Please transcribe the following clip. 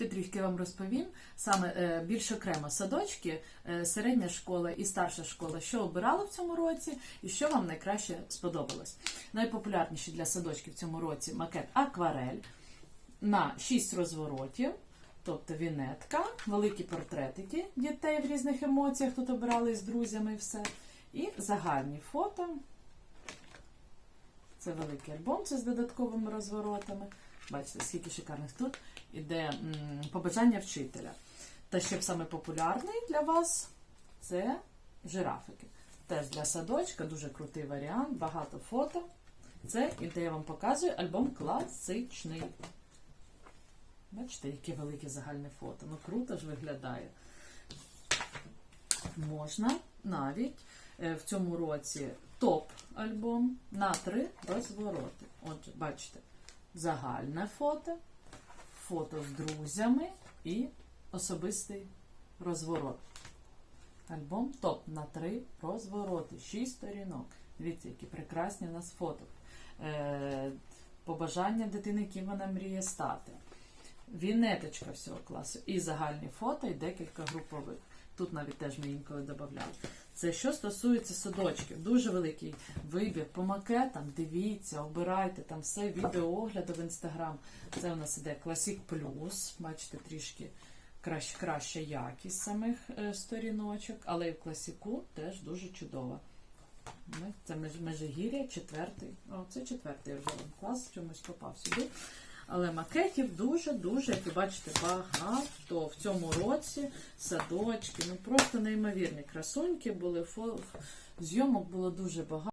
Ще трішки вам розповім. Саме е, більш окремо садочки, е, середня школа і старша школа, що обирали в цьому році, і що вам найкраще сподобалось. Найпопулярніші для садочків в цьому році макет акварель на 6 розворотів. Тобто вінетка, великі портретики дітей в різних емоціях. Тут обирали з друзями і все. І загальні фото. Це великий альбом, це з додатковими розворотами. Бачите, скільки шикарних тут іде побажання вчителя. Та щоб саме популярний для вас це жирафики. Теж для садочка дуже крутий варіант, багато фото. Це, і я вам показую, альбом класичний. Бачите, яке велике загальне фото. Ну круто ж виглядає. Можна навіть е, в цьому році топ-альбом на три розвороти. Отже, бачите, загальне фото, фото з друзями і особистий розворот. Альбом топ на три розвороти, шість сторінок. Дивіться, які прекрасні у нас фото. Е, побажання дитини, ким вона мріє стати. Вінеточка всього класу. І загальні фото, і декілька групових. Тут навіть теж ми інколи додавали. Це що стосується садочків. Дуже великий вибір по макетам. Дивіться, обирайте там все відеоогляди в інстаграм. Це у нас іде Classic Plus. Бачите, трішки краще, краща якість самих е, сторіночок, але і в класіку теж дуже чудова. Це Меж- Межигір'я, четвертий. О, це четвертий вже клас, чомусь попав сюди. Але макетів дуже-дуже, як ви бачите, багато в цьому році садочки. Ну просто неймовірні красуньки були. Зйомок було дуже багато.